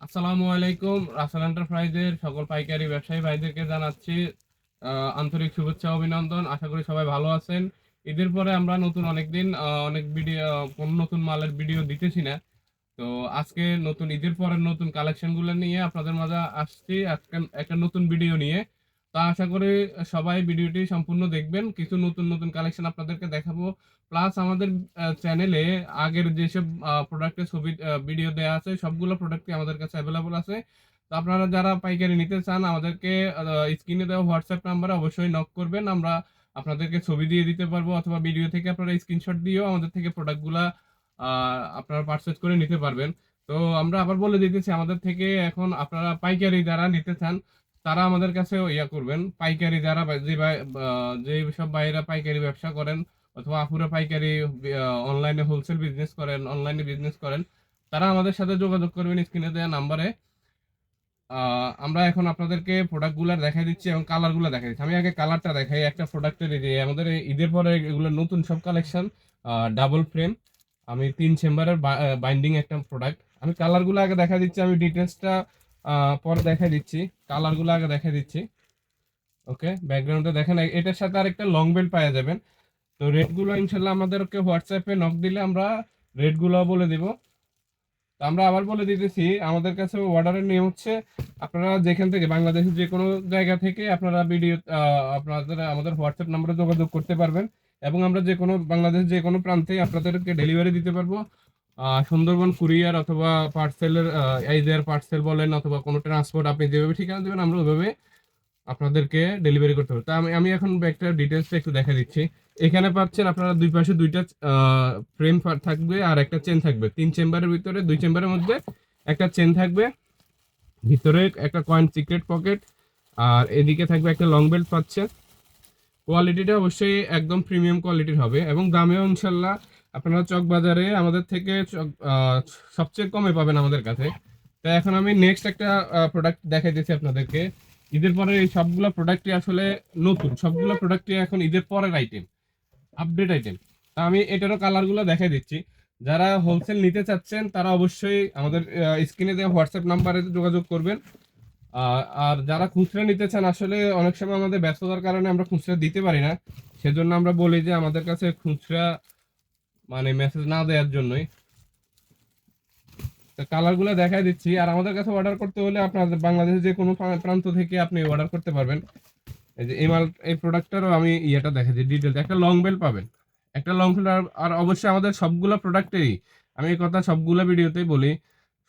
আসসালামু আলাইকুম রাসেল এন্টারপ্রাইজের সকল পাইকারি ব্যবসায়ী ভাইদেরকে জানাচ্ছি আন্তরিক শুভেচ্ছা অভিনন্দন। আশা করি সবাই ভালো আছেন। ঈদের পরে আমরা নতুন অনেকদিন আহ, অনেক ভিডিও নতুন মালের ভিডিও দিতেছি না। তো আজকে নতুন ঈদের পরের নতুন কালেকশনগুলো নিয়ে আপনাদের মাঝে আসছি। আজকে একটা নতুন ভিডিও নিয়ে। তো আশা করি সবাই ভিডিওটি সম্পূর্ণ দেখবেন। কিছু নতুন নতুন কালেকশন আপনাদেরকে দেখাবো। প্লাস আমাদের চ্যানেলে আগের যেসব প্রোডাক্টের ছবি ভিডিও দেওয়া আছে, সবগুলো প্রোডাক্টই আমাদের কাছে অ্যাভেলেবল আছে। তো আপনারা যারা পাইকারি নিতে চান, আমাদেরকে স্ক্রিনে দেওয়া হোয়াটসঅ্যাপ নাম্বারে অবশ্যই নক করবেন। আমরা আপনাদেরকে ছবি দিয়ে দিতে পারব, অথবা ভিডিও থেকে আপনারা স্ক্রিনশট দিয়েও আমাদের থেকে প্রোডাক্টগুলা আপনারা পারচেজ করে নিতে পারবেন। তো আমরা আবার বলে দিতেছি, আমাদের থেকে এখন আপনারা পাইকারি যারা নিতে চান। তারা আমাদের কাছে ইয়া করবেন। পাইকারি যারা যে যে সব ভাইয়েরা পাইকারি ব্যবসা করেন অথবা আপুরা পাইকারি অনলাইনে হোলসেল বিজনেস করেন অনলাইনে বিজনেস করেন, তারা আমাদের সাথে যোগাযোগ করবেন স্ক্রিনে দেওয়া নাম্বারে। আমরা এখন আপনাদেরকে প্রোডাক্টগুলো দেখাই দিচ্ছি এবং কালারগুলো দেখাই দিচ্ছি। আমি আগে কালারটা দেখাই, একটা প্রোডাক্টের যে আমাদের ঈদের পরে এগুলো নতুন সব কালেকশন ডাবল ফ্রেম আমি তিন চেম্বারের বাইন্ডিং একটা প্রোডাক্ট আমি কালারগুলো আগে দেখা দিচ্ছি, আমি ডিটেলসটা পরে দেখা দিচ্ছি। কালারগুলো আগে দেখাই দিচ্ছি। ওকে ব্যাকগ্রাউন্ডে দেখেন এটার সাথে আরেকটা লং বেল্ট পাওয়া যাবেন। তো রেটগুলো ইনশাল্লাহ আমাদেরকে হোয়াটসঅ্যাপে নক দিলে আমরা রেটগুলো বলে দিব। তো আমরা আবার বলে দিতেছি, আমাদের কাছে অর্ডারের নিয়ম হচ্ছে, আপনারা যেখান থেকে বাংলাদেশের যে কোনো জায়গা থেকে আপনারা ভিডিও আপনাদের, আমাদের হোয়াটসঅ্যাপ নাম্বারে যোগাযোগ করতে পারবেন। এবং আমরা যে কোনো বাংলাদেশ যে কোনো প্রান্তে আপনাদেরকে ডেলিভারি দিতে পারব। সুন্দরবন কুরিয়ার অথবা পার্সেলের এইজার পার্সেল বলেন অথবা কোনো ট্রান্সপোর্ট আপনি যেভাবে ঠিকানা দেবেন, আমরা ওইভাবে আপনাদেরকে ডেলিভারি করতে পারব। তা আমি আমি এখন ব্যাগটার ডিটেলসটা একটু দেখা দিচ্ছি। এখানে পাচ্ছেন আপনারা দুই পাশে দুইটা ফ্রেম থাকবে আর একটা চেন থাকবে। তিন চেম্বারের ভিতরে, দুই চেম্বারের মধ্যে একটা চেন থাকবে। ভিতরে একটা কয়েন সিক্রেট পকেট আর এদিকে থাকবে একটা লং বেল্ট পাচ্ছেন। কোয়ালিটিটা অবশ্যই একদম প্রিমিয়াম কোয়ালিটির হবে এবং দামেও ইনশাল্লাহ আপনারা চক বাজারে আমাদের থেকে সবচেয়ে কমে পাবেন আমাদের কাছে। তাই এখন আমি নেক্সট একটা প্রোডাক্ট দেখাই দিচ্ছি আপনাদেরকে। ঈদের পরে এই সবগুলো প্রোডাক্টই আসলে নতুন। সবগুলো প্রোডাক্টই এখন ঈদের পরের আইটেম আপডেট আইটেম তা আমি এটারও কালারগুলো দেখাই দিচ্ছি। যারা হোলসেল নিতে চাচ্ছেন, তারা অবশ্যই আমাদের স্ক্রিনে দেওয়া হোয়াটসঅ্যাপ নাম্বারে যোগাযোগ করবেন। আর যারা খুচরা নিতে চান, আসলে অনেক সময় আমাদের ব্যস্ততার কারণে আমরা খুচরা দিতে পারি না। সেজন্য আমরা বলি যে আমাদের কাছে খুচরা মানে মেসেজ না দেওয়ার জন্যই। কালারগুলো দেখাই দিচ্ছি। আর আমাদের কাছে অর্ডার করতে হলে আপনাদের বাংলাদেশের যে কোনো প্রান্ত থেকে আপনি অর্ডার করতে পারবেন। এই যে এই এই প্রোডাক্টটারও আমি ইয়েটা দেখাই দেখাচ্ছি ডিটেলস একটা লং বেল পাবেন। একটা লং বেল আর অবশ্যই আমাদের সবগুলো প্রোডাক্টেরই আমি এই কথা সবগুলো ভিডিওতেই বলি,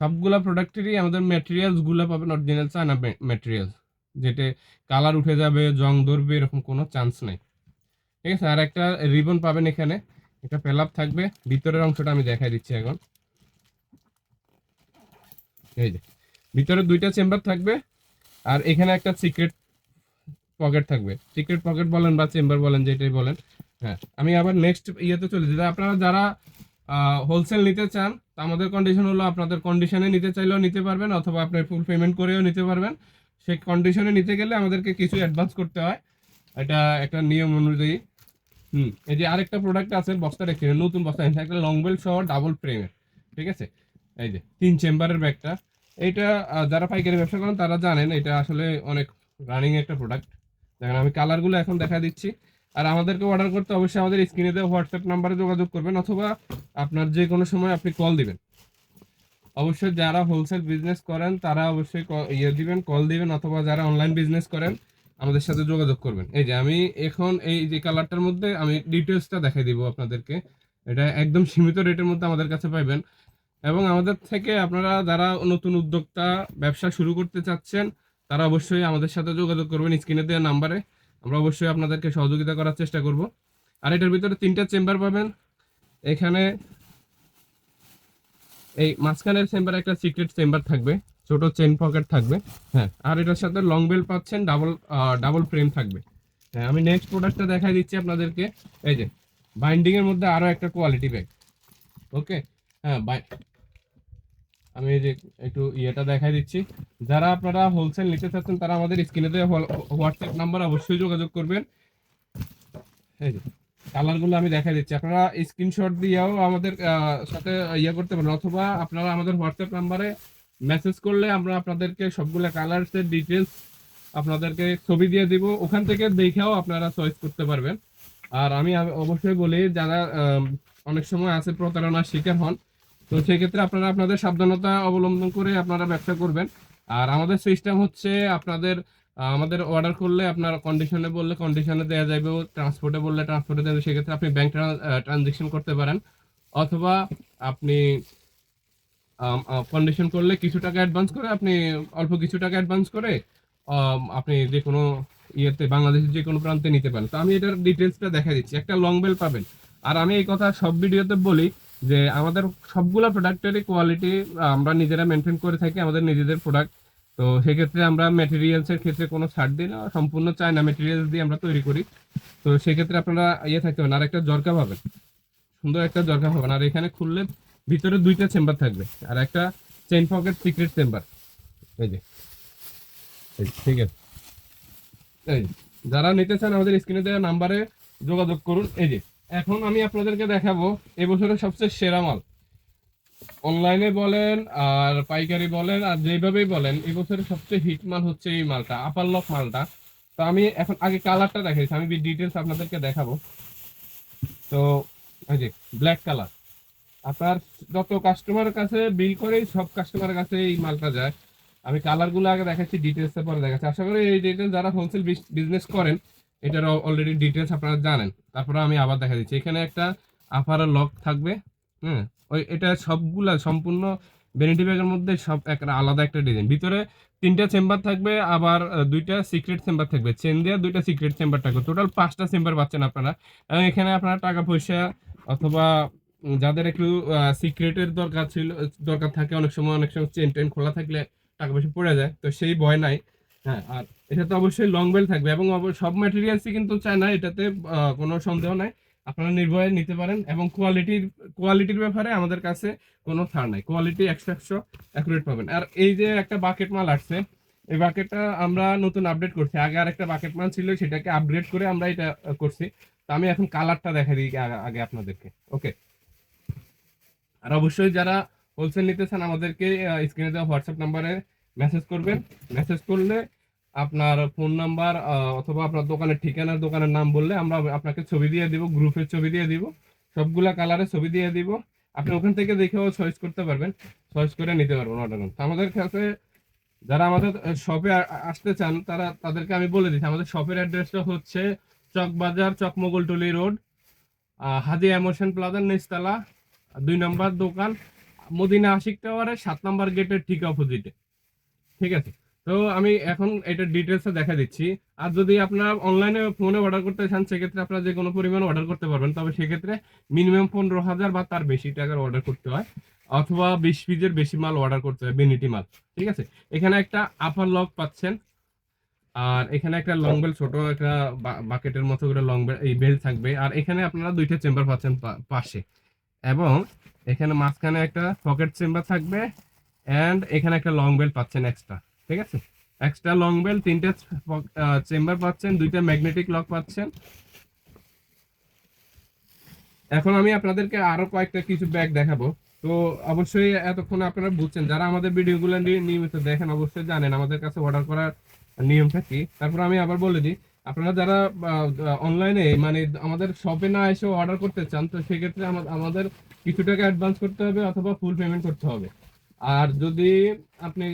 সবগুলো প্রোডাক্টেরই আমাদের ম্যাটেরিয়ালসগুলো পাবেন অরিজিনাল চায়না ম্যাটেরিয়ালস যেটা কালার উঠে যাবে, জং ধরবে, এরকম কোনো চান্স নেই। ঠিক আছে? আর একটা রিবন পাবেন এখানে। একটা পেলাপ থাকবে। ভিতরের অংশটা আমি দেখাই দিচ্ছি এখন। এই যে, ভিতরে দুইটা চেম্বার থাকবে আর এখানে একটা সিক্রেট পকেট থাকবে। সিক্রেট পকেট বলেন বা চেম্বার বলেন, যেটাই বলেন। হ্যাঁ আমি আবার নেক্সট ইয়েতে চলে যাই আপনারা যারা হোলসেল নিতে চান আমাদের কন্ডিশন হলো আপনাদের কন্ডিশনে নিতে চাইলেও নিতে পারবেন অথবা আপনি ফুল পেমেন্ট করেও নিতে পারবেন। সেই কন্ডিশনে নিতে গেলে আমাদেরকে কিছু অ্যাডভান্স করতে হয়। এটা একটা নিয়ম অনুযায়ী। হুম এই যে আরেকটা প্রোডাক্ট আছে বস্তা রেখে নতুন বস্তা এনেছে, একটা লং বেল্ট সহ ডাবল ফ্রেমের ঠিক আছে? এই যে তিন চেম্বারের ব্যাগটা এইটা যারা পাইকারি ব্যবসা করেন তারা জানেন এটা আসলে অনেক রানিং একটা প্রোডাক্ট দেখেন আমি কালারগুলো এখন দেখা দিচ্ছি। আর আমাদেরকে অর্ডার করতে অবশ্যই আমাদের স্ক্রিনে দেওয়া হোয়াটসঅ্যাপ নাম্বারে যোগাযোগ করবেন অথবা আপনার যে কোনো সময় আপনি কল দিবেন। অবশ্যই যারা হোলসেল বিজনেস করেন তারা অবশ্যই ইয়ে দিবেন কল দিবেন অথবা যারা অনলাইন বিজনেস করেন আমাদের সাথে যোগাযোগ করবেন। এই যে আমি এখন এই যে কালারটার মধ্যে আমি ডিটেলসটা দেখাই দিব আপনাদেরকে। এটা একদম সীমিত রেটের মধ্যে আমাদের কাছে পাইবেন। এবং আমাদের থেকে আপনারা যারা নতুন উদ্যোক্তা, ব্যবসা শুরু করতে চাচ্ছেন, তারা অবশ্যই আমাদের সাথে যোগাযোগ করবেন স্ক্রিনে দেওয়া নাম্বারে। আমরা অবশ্যই আপনাদেরকে সহযোগিতা করার চেষ্টা করব। আর এটার ভিতরে তিনটা চেম্বার পাবেন। এখানে এই মাঝখানের চেম্বারে একটা সিক্রেট চেম্বার থাকবে। ছোট চেন পকেট থাকবে। হ্যাঁ আর এটার সাথে লং বেল পাচ্ছেন ডাবল ডাবল ফ্রেম থাকবে। হ্যাঁ আমি নেক্সট প্রোডাক্টটা দেখাই দিচ্ছি আপনাদেরকে। এই যে বাইন্ডিং এর মধ্যে আরও একটা কোয়ালিটি ব্যাগ ওকে হ্যাঁ বাই আমি এই যে একটু ইয়েটা দেখাই দিচ্ছি। যারা আপনারা হোলসেল নিতে চাচ্ছেন, তারা আমাদের স্ক্রিনে দেওয়া হোয়াটসঅ্যাপ নাম্বার অবশ্যই যোগাযোগ করবেন। এই যে, কালারগুলো আমি দেখাই দিচ্ছি। আপনারা স্ক্রিনশট দিয়েও আমাদের সাথে ইয়ে করতে পারেন, অথবা আপনারা আমাদের হোয়াটসঅ্যাপ নাম্বারে মেসেজ করলে আমরা আপনাদেরকে সবগুলো কালার্সের ডিটেলস আপনাদেরকে ছবি দিয়ে দিব। ওখান থেকে দেখেও আপনারা চয়েস করতে পারবেন। আর আমি অবশ্যই বলি, যারা অনেক সময় আছে প্রতারণার শিকার হন, তো সেক্ষেত্রে আপনারা আপনাদের সাবধানতা অবলম্বন করে আপনারা ব্যবসা করবেন। আর আমাদের সিস্টেম হচ্ছে আপনাদের, আমাদের অর্ডার করলে আপনার কন্ডিশনে বললে কন্ডিশনে দেওয়া যাবে ট্রান্সপোর্টে বললে ট্রান্সপোর্টে দেওয়া সেক্ষেত্রে আপনি ব্যাংক ট্রানজেকশন করতে পারেন। অথবা আপনি কন্ডিশন করলে কিছু টাকা অ্যাডভান্স করে, আপনি অল্প কিছু টাকা অ্যাডভান্স করে আপনি যে কোনো ইয়েতে, বাংলাদেশের যে কোনো প্রান্তে নিতে পারেন। তো আমি এটার ডিটেলসটা দেখা দিচ্ছি। একটা লং বেল পাবেন। আর আমি এই কথা সব ভিডিওতে বলি যে, আমাদের সবগুলো প্রোডাক্টেরই কোয়ালিটি আমরা নিজেরা মেনটেন করে থাকি, আমাদের নিজেদের প্রোডাক্ট তো সেক্ষেত্রে আমরা ম্যাটেরিয়ালসের ক্ষেত্রে কোনো ছাড় দিই না, সম্পূর্ণ চায়না ম্যাটেরিয়ালস দিয়ে আমরা তৈরি করি। তো সেক্ষেত্রে আপনারা ইয়ে থাকতে পারেন। আর একটা জরকা পাবেন। সুন্দর একটা জরকা পাবেন। আর এখানে খুললে ভিতরে দুইটা চেম্বার থাকবে, আর একটা চেন পকেট সিক্রেট চেম্বার এই যে ঠিক আছে। এই যারা নিতে চান আমাদের স্ক্রিনে দেওয়া নাম্বারে যোগাযোগ করুন। এই যে, এখন আমি আপনাদেরকে দেখাবো এবছরের সবচেয়ে সেরা মাল। অনলাইনে বলেন আর পাইকারি বলেন আর যেভাবেই বলেন এবছরের সবচেয়ে হিট মাল হচ্ছে এই মালটা আপার লক মালটা। তো আমি এখন আগে কালারটা দেখাইছি আমি ডিটেলস আপনাদেরকে দেখাবো। তো, এই যে ব্ল্যাক কালার আপনার যত কাস্টমারের কাছে বিল করে, সব কাস্টমারের কাছে এই মালটা যায়। আমি কালারগুলো আগে দেখাচ্ছি ডিটেলস পরে দেখাচ্ছি। আশা করি এই ডিটেলস যারা হোলসেল বিজনেস করেন, এটার অলরেডি ডিটেলস আপনারা জানেন। তারপরে আমি আবার দেখা দিচ্ছি। এখানে একটা আপার লক থাকবে হ্যাঁ ওই এটা সবগুলা সম্পূর্ণ ভ্যানিটি ব্যাগের মধ্যে সব একটা আলাদা একটা ডিজাইন ভিতরে তিনটা চেম্বার থাকবে, আবার দুইটা সিক্রেট চেম্বার থাকবে। চেন দেওয়া দুইটা সিক্রেট চেম্বার থাকবে। টোটাল পাঁচটা চেম্বার পাচ্ছেন আপনারা। এখানে আপনারা টাকা পয়সা অথবা যাদের একটু সিক্রেটের দরকার ছিল, দরকার থাকে, অনেক সময় অনেক সময় চেন টেন খোলা থাকলে টাকা পয়সা পড়ে যায়, তো সেই ভয় নাই। হ্যাঁ আর এটা তো অবশ্যই লং বেল থাকবে এবং সব ম্যাটেরিয়ালসই কিন্তু চায় না, এটাতে কোনো সন্দেহ নাই। আপনারা নির্ভয়ে নিতে পারেন এবং কোয়ালিটির কোয়ালিটির ব্যাপারে আমাদের কাছে কোনো ছাড় নাই। কোয়ালিটি একশো একশো অ্যাকুরেট পাবেন। আর এই যে একটা বাকেট মাল আসছে, এই বাকেটটা আমরা নতুন আপডেট করছি। আগে আর একটা বাকেট মাল ছিল, সেটাকে আপগ্রেড করে আমরা এটা করছি। তো আমি এখন কালারটা দেখা দিই আগে আপনাদেরকে। ওকে আর অবশ্যই যারা হোলসেল নিতে চান, আমাদেরকে স্ক্রিনে দেওয়া হোয়াটসঅ্যাপ নাম্বারে মেসেজ করবেন। মেসেজ করলে আপনার ফোন নাম্বার অথবা আপনার দোকানের ঠিকানা দোকানের নাম বললে আমরা আপনাকে ছবি দিয়ে দিব গ্রুপের ছবি দিয়ে দিব, সবগুলা কালারে ছবি দিয়ে দিব। আপনি ওখান থেকে দেখেও চয়েস করতে পারবেন চয়েস করে নিতে পারবেন অর্ডার আমাদের কাছে, যারা আমাদের শপে আসতে চান, তারা, তাদেরকে আমি বলে দিচ্ছি, আমাদের শপের অ্যাড্রেসটা হচ্ছে চকবাজার চকমগলটলি রোড হাজি এমোশন প্লাজার নিচতলা দুই নম্বর দোকান মদিনা আশিক টাওয়ারের সাত নম্বর গেটের ঠিক অপোজিটে ঠিক আছে? তো আমি এখন এটা ডিটেলসে দেখা দিচ্ছি। আর যদি আপনারা অনলাইনে ফোনে অর্ডার করতে চান, সেক্ষেত্রে আপনারা যে কোনো পরিমাণ অর্ডার করতে পারবেন। তবে সেক্ষেত্রে মিনিমাম পনেরো হাজার বা তার বেশি টাকার অর্ডার করতে হয়। অথবা বিশ পিসের বেশি মাল অর্ডার করতে হয় বেনিটি মাল। ঠিক আছে? এখানে একটা আপার লক পাচ্ছেন। আর এখানে একটা লং বেল ছোট একটা বাকেটের মতো করে লং বেল এই বেল থাকবে। আর এখানে আপনারা দুইটা চেম্বার পাচ্ছেন পাশে। এবং এখানে মাঝখানে একটা পকেট চেম্বার থাকবে অ্যান্ড এখানে একটা লং বেল পাচ্ছেন এক্সট্রা ঠিক আছে? এক্সট্রা লং বেল তিনটে চেম্বার পাচ্ছেন, দুইটা ম্যাগনেটিক লক পাচ্ছেন। এখন আমি আপনাদেরকে আরও কয়েকটা কিছু ব্যাগ দেখাবো। তো অবশ্যই এতক্ষণ আপনারা বুঝছেন, যারা আমাদের ভিডিওগুলো নিয়মিত দেখেন, অবশ্যই জানেন আমাদের কাছে অর্ডার করার নিয়মটা কি। তারপর আমি আবার বলে দিই আপনারা যারা অনলাইনে মানে আমাদের শপে না এসে অর্ডার করতে চান, তো সেক্ষেত্রে আমাদের কিছু টাকা অ্যাডভান্স করতে হবে অথবা ফুল পেমেন্ট করতে হবে। আর যদি আপনি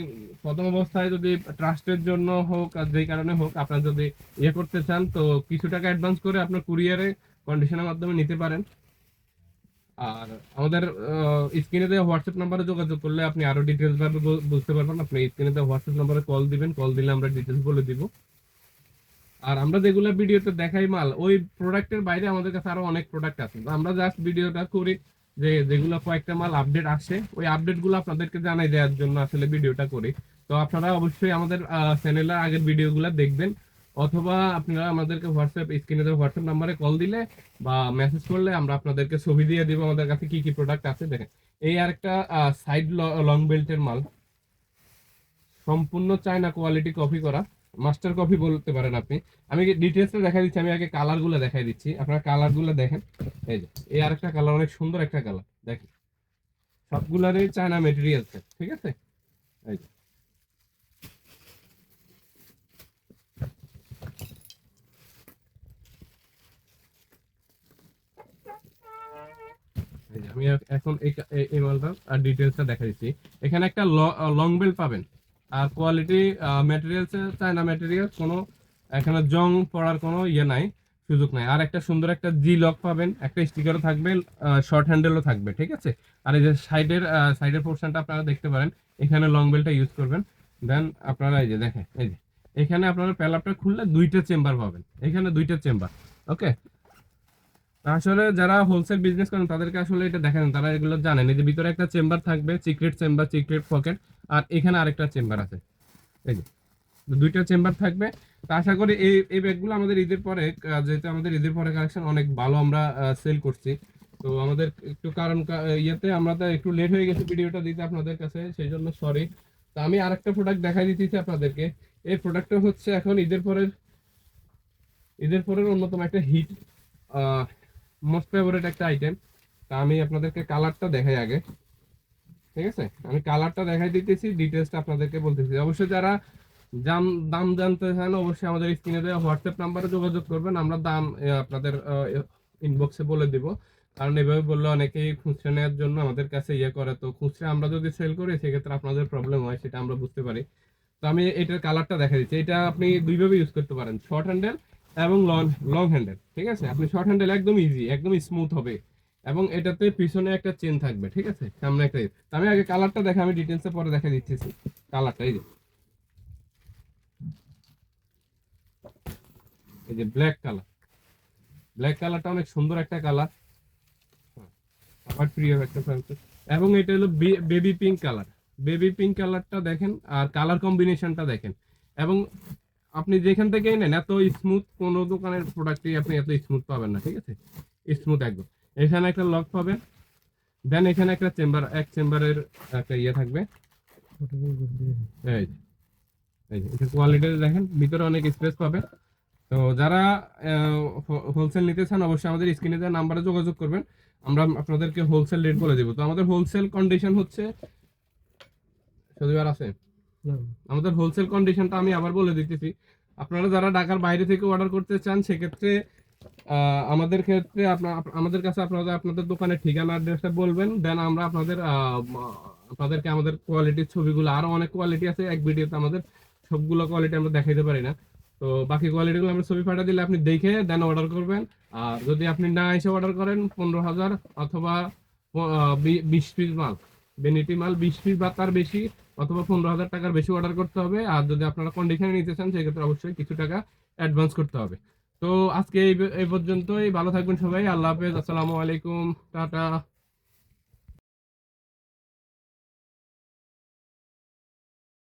প্রথম অবস্থায় যদি ট্রাস্টের জন্য হোক আর যেই কারণে হোক আপনার যদি ইয়ে করতে চান, তো কিছু টাকা অ্যাডভান্স করে আপনার কুরিয়ারে কন্ডিশনের মাধ্যমে নিতে পারেন। আর আমাদের স্ক্রিনে দেওয়া হোয়াটসঅ্যাপ নাম্বারে যোগাযোগ করলে আপনি আরও ডিটেলস ভাবে বুঝতে পারবেন। আপনি স্ক্রিনে দেওয়া হোয়াটসঅ্যাপ নাম্বারে কল দিবেন। কল দিলে আমরা ডিটেলস বলে দিব। আর আমরা যেগুলো ভিডিওতে দেখাই মাল, ওই প্রোডাক্টের বাইরে আমাদের কাছে আরও অনেক প্রোডাক্ট আছে। আমরা জাস্ট ভিডিওটা করি যে যেগুলো কয়েকটা মাল আপডেট আসে, ওই আপডেটগুলো আপনাদেরকে জানাই দেওয়ার জন্য আসলে ভিডিওটা করি। তো আপনারা অবশ্যই আমাদের চ্যানেলে আগের ভিডিওগুলো দেখবেন, অথবা আপনারা আমাদেরকে হোয়াটসঅ্যাপ স্ক্রিনে দেওয়া হোয়াটসঅ্যাপ নাম্বারে কল দিলে বা মেসেজ করলে আমরা আপনাদেরকে ছবি দিয়ে দিব আমাদের কাছে কি কি প্রোডাক্ট আছে। দেখেন, এই আরেকটা সাইড লং বেল্টের মাল। সম্পূর্ণ চায়না কোয়ালিটি কপি করা। মাস্টার কপি বলতে পারেন আপনি। আমি ডিটেলসটা দেখাই দিচ্ছি? আমি আগে কালারগুলো দেখাই দিচ্ছি। আপনার কালারগুলো দেখেন। এই যে, এই আরেকটা কালার অনেক সুন্দর একটা কালার দেখেন। সবগুলারই চায়না মেটেরিয়াল ঠিক আছে? এই যে। আমি এখন এই মালটার আর ডিটেলসটা দেখা দিচ্ছি। এখানে একটা লং বেল পাবেন। আর কোয়ালিটি ম্যাটেরিয়ালস চায়না ম্যাটেরিয়াল কোনো, এখানে জং পড়ার কোনো ইয়ে নাই, সুযোগ নাই। আর একটা সুন্দর একটা জি লক পাবেন, একটা স্টিকারও থাকবে শর্ট হ্যান্ডেলও থাকবে, ঠিক আছে? আর এই যে সাইডের সাইডের পোর্শনটা আপনারা দেখতে পারেন, এখানে লং বেলটা ইউজ করবেন। দেন আপনারা এই যে দেখেন, এই যে, এখানে আপনারা প্যালাপটা খুললে দুইটা চেম্বার পাবেন, এখানে দুইটা চেম্বার ওকে আসলে যারা হোলসেল বিজনেস করেন, তাদেরকে আসলে এটা দেখেন তারা এগুলো জানেন। এই যে ভিতরে একটা চেম্বার থাকবে সিক্রেট চেম্বার সিক্রেট পকেট আর এখানে আরেকটা চেম্বার আছে। এই যে দুইটা চেম্বার থাকবে। তা আশা করি এই এই ব্যাগগুলো আমাদের ঈদের পরে যেহেতু আমাদের ঈদের পরে কালেকশন অনেক ভালো আমরা সেল করছি। তো আমাদের একটু কারণ ইয়েতে আমরা তো একটু লেট হয়ে গেছে ভিডিওটা দিতে আপনাদের কাছে, সেই জন্য সরি তো আমি আরেকটা প্রোডাক্ট দেখাই দিতেছি আপনাদেরকে। এই প্রোডাক্টটা হচ্ছে এখন ঈদের পরের ঈদের পরের অন্যতম একটা হিট মোস্ট ফেভারিট একটা আইটেম তা আমি আপনাদেরকে কালারটা দেখাই আগে। ঠিক আছে? আমি কালারটা দেখাই দিতেছি ডিটেলসটা আপনাদেরকে বলতেছি। অবশ্যই যারা দাম দাম জানতে চান, অবশ্যই আমাদের স্ক্রিনে দেওয়া হোয়াটসঅ্যাপ নাম্বারে যোগাযোগ করবেন। আমরা দাম আপনাদের ইনবক্সে বলে দিব। কারণ এভাবে বললে অনেকেই খুচরা নেওয়ার জন্য আমাদের কাছে ইয়ে করে। তো খুচরা আমরা যদি সেল করি, সেক্ষেত্রে আপনাদের প্রবলেম হয়, সেটা আমরা বুঝতে পারি। তো আমি এটার কালারটা দেখা দিচ্ছি। এটা আপনি দুইভাবে ইউজ করতে পারেন। শর্ট হ্যান্ডেল এবং লং লং হ্যান্ডেল ঠিক আছে? আপনি শর্ট হ্যান্ডেল একদম ইজি একদম স্মুথ হবে। এবং এটাতে পিছনে একটা চেন থাকবে, ঠিক আছে? সামনে একটা। আমি আগে কালারটা দেখা, আমি ডিটেলসে পরে দেখা দিচ্ছি কালারটা এই যে। এই যে ব্ল্যাক কালার ব্ল্যাক কালারটা অনেক সুন্দর একটা কালার আমার প্রিয় একটা ফ্যান্সি এবং এটা হলো baby pink colour baby pink কালারটা দেখেন আর কালার কম্বিনেশনটা দেখেন। এবং আপনি যেখান থেকে নেন, এত স্মুথ কোনো দোকানের প্রোডাক্টই আপনি এত স্মুথ পাবেন না, ঠিক আছে? স্মুথ একদম। এখানে একটা লক পাবেন দেন এখানে একটা চেম্বার এক চেম্বারের একটা ইয়ে থাকবে। কোয়ালিটি দেখেন, ভিতরে অনেক স্পেস পাবে তো যারা হোলসেল নিতে চান, অবশ্যই আমাদের স্ক্রিনে দেওয়া নাম্বারে যোগাযোগ করবেন। আমরা আপনাদেরকে হোলসেল রেট বলে দেবো। তো আমাদের হোলসেল কন্ডিশন হচ্ছে সদিবার আছে? আমাদের হোলসেল কন্ডিশনটা আমি আবার বলে দিতেছি। আপনারা যারা ঢাকার বাইরে থেকে অর্ডার করতে চান, সেক্ষেত্রে আমাদের ক্ষেত্রে আমাদের কাছে আপনারা আপনাদের দোকানের ঠিকানা অ্যাড্রেসটা বলবেন দেন আমরা আপনাদের আপনাদেরকে আমাদের কোয়ালিটির ছবিগুলো, আরও অনেক কোয়ালিটি আছে। এক ভিডিওতে আমাদের সবগুলো কোয়ালিটি আমরা দেখাইতে পারি না। তো বাকি কোয়ালিটিগুলো আমরা ছবি পাঠা দিলে আপনি দেখে দেন অর্ডার করবেন। আর যদি আপনি না এসে অর্ডার করেন, পনেরো হাজার অথবা বিশ পিস মাল। বেনিটি মাল বিশ পিস বা তার বেশি অথবা পনেরো হাজার টাকার বেশি অর্ডার করতে হবে। আর যদি আপনারা কন্ডিশনে নিতে চান, সেক্ষেত্রে অবশ্যই কিছু টাকা অ্যাডভান্স করতে হবে। তো আজকে এই পর্যন্তই। ভালো থাকবেন সবাই। আল্লাহ হাফেজ। আসসালামু আলাইকুম। টাটা।